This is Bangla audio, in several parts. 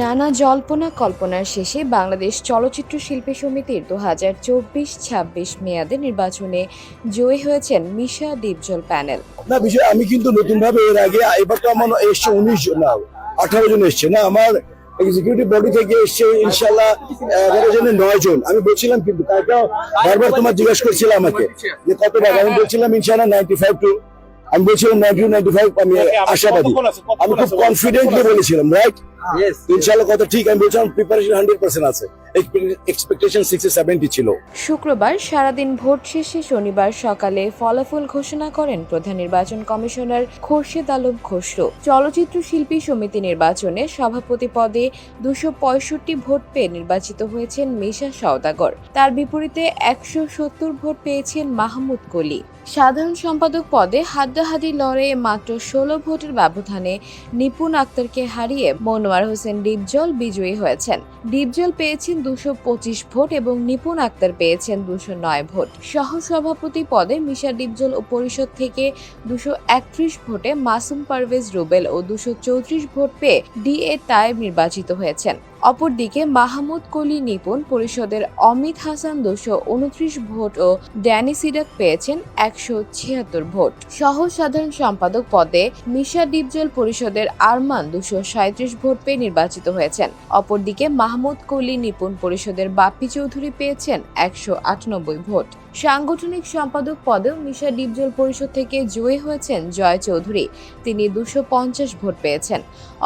নানা জল্পনা কল্পনার শেষে বাংলাদেশ চলচ্চিত্র শিল্পী সমিতির দু হাজার চব্বিশ ছাব্বিশ মেয়াদে নির্বাচনে জয়ী হয়েছেন মিশা ডিপজল প্যানেল। না, বিষয়, আমি কিন্তু নতুন ভাবে এর আগে এবার তো আমার এসছে উনিশ জন, না, আঠারো জন এসছে, না, আমার এক্সিকিউটিভ বডি থেকে এসছে ইনশাল্লাহ এগারো জনে নয় জন। আমি বলছিলাম কিন্তু তারপর বারবার তোমার জিজ্ঞেস করছিল আমাকে যে কত আমি বলছিলাম ইনশাল্লাহ নাইনটি ফাইভ টু আমি বলছিলাম নাইনটি নাইনটি ফাইভ আমি আশাবাদী। আমি খুব কনফিডেন্টলি বলেছিলাম রাইট ইনশাল্লাহ কত ঠিক আমি বলছিলাম প্রিপারেশন হান্ড্রেড পার্সেন্ট আছে। এক্সপেকটেশন সিক্সটি সেভেন্টি ছিল। শুক্রবার সারাদিন ভোট শেষে শনিবার সকালে ফলাফল ঘোষণা করেন প্রধান নির্বাচন কমিশনার খোরশেদ আলম খসরু। চলচ্চিত্র শিল্পী সমিতি নির্বাচনে সভাপতি পদে দুশো পঁয়ষট্টি ভোট পেয়ে নির্বাচিত হয়েছেন মিশা সওদাগর। তার বিপরীতে একশো সত্তর ভোট পেয়েছেন মাহমুদ কলি। সাধারণ সম্পাদক পদে হাড্ডাহাড্ডি লড়াইয়ে মাত্র ষোলো ভোটের ব্যবধানে নিপুণ আক্তারকে হারিয়ে মনোয়ার হোসেন ডিপজল বিজয়ী হয়েছেন। ডিপজল পেয়েছেন দুশো পঁচিশ ভোট এবং নিপুণ আক্তার পেয়েছেন দুশো নয় ভোট। সহ সভাপতি পদে মিশা ডিপজল ও পরিষদ থেকে দুশো একত্রিশ ভোটে মাসুম পারভেজ রুবেল ও দুশো চৌত্রিশ ভোট পেয়ে ডিএ টাইব নির্বাচিত হয়েছেন। অপরদিকে মাহমুদ কলি নিপুণ পরিষদের অমিত হাসান দুশো উনত্রিশ ভোট ও ড্যানি সিডাক পেয়েছেন একশো ছিয়াত্তর ভোট। সহ সাধারণ সম্পাদক পদে মিশা ডিপজল পরিষদের আরমান দুশো সাঁত্রিশ ভোট পেয়ে নির্বাচিত হয়েছেন। অপরদিকে মাহমুদ কলি নিপুণ পরিষদের বাপ্পি চৌধুরী পেয়েছেন একশো আটানব্বই ভোট। সাংগঠনিক সম্পাদক পদেও মিশা ডিপজল পরিষদ থেকে জয়ী হয়েছেন জয় চৌধুরী। তিনি দুশো পঞ্চাশ ভোট পেয়েছেন।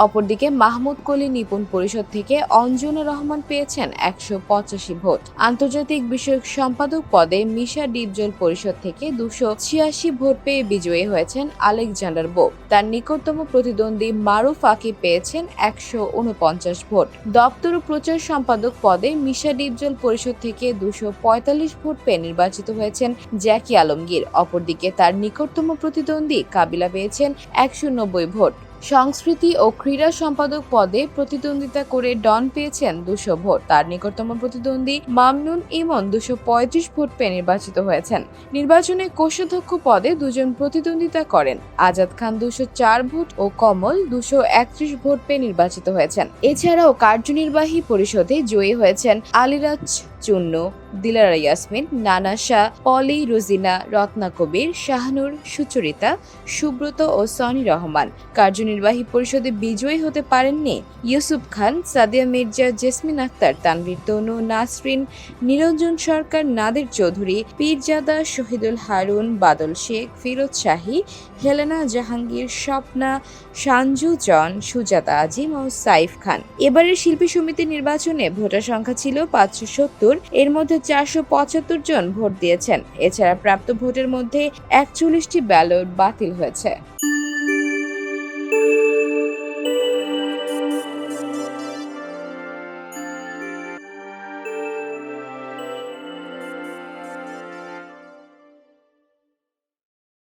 অপরদিকে মাহমুদ কলি নিপুণ পরিষদ থেকে অঞ্জনা রহমান পেয়েছেন একশো পঁচাশি ভোট। আন্তর্জাতিক বিষয়ক সম্পাদক পদে মিশা ডিপজল পরিষদ থেকে দুশো ছিয়াশি ভোট পেয়ে বিজয়ী হয়েছেন আলেকজান্ডার বো তার নিকটতম প্রতিদ্বন্দ্বী মারুফ আকি পেয়েছেন একশো উনপঞ্চাশ ভোট। দপ্তর প্রচার সম্পাদক পদে মিশা ডিপজল পরিষদ থেকে দুশো পঁয়তাল্লিশ ভোট পেয়ে নির্বাচিত হয়েছেন জ্যাকি আলমগীর। অপরদিকে তার নিকটতম প্রতিদ্বন্দ্বী কাবিলা পেয়েছেন একশো নব্বই ভোট। সংস্কৃতি ও ক্রীড়া সম্পাদক পদে প্রতিদ্বন্দ্বিতা করে ডন পেয়েছেন দুশো ভোট। তার নিকটতম প্রতিদ্বন্দ্বী মামনুন ইমন দুশো পঁয়ত্রিশ ভোট পেয়ে নির্বাচিত হয়েছেন। নির্বাচনে কোষাধ্যক্ষ পদে দুজন প্রতিদ্বন্দ্বিতা করেন। আজাদ খান দুশো চার ভোট ও কমল দুশো একত্রিশ ভোট পেয়ে নির্বাচিত হয়েছেন। এছাড়াও কার্যনির্বাহী পরিষদে জয়ী হয়েছেন আলিরাজ চুন্নু দিলারা ইয়াসমিন, নানা শাহ পলি রুজিনা, রত্না কবির, শাহনুর, সুচরিতা, সুব্রত ও সনি রহমান। কার্যনির্বাহী পরিষদে বিজয়ী হতে পারেননি ইউসুফ খান, সাদিয়া মির্জা, জেসমিন আক্তার, তানভীর তনু, নাসরিন, নিরঞ্জন সরকার, নাদের চৌধুরী, পীরজাদা, শহীদুল হারুন, বাদল শেখ, ফিরোজ শাহী, হেলেনা জাহাঙ্গীর, স্বপ্না সানজু জন সুজাতা আজিম ও সাইফ খান। এবারের শিল্পী সমিতি নির্বাচনে ভোটার সংখ্যা ছিল পাঁচশো সত্তর। এর মধ্যে চারশো পঁচাত্তর জন ভোট দিয়েছেন। এছাড়া প্রাপ্ত ভোটের মধ্যে একচল্লিশটি ব্যালট বাতিল হয়েছে।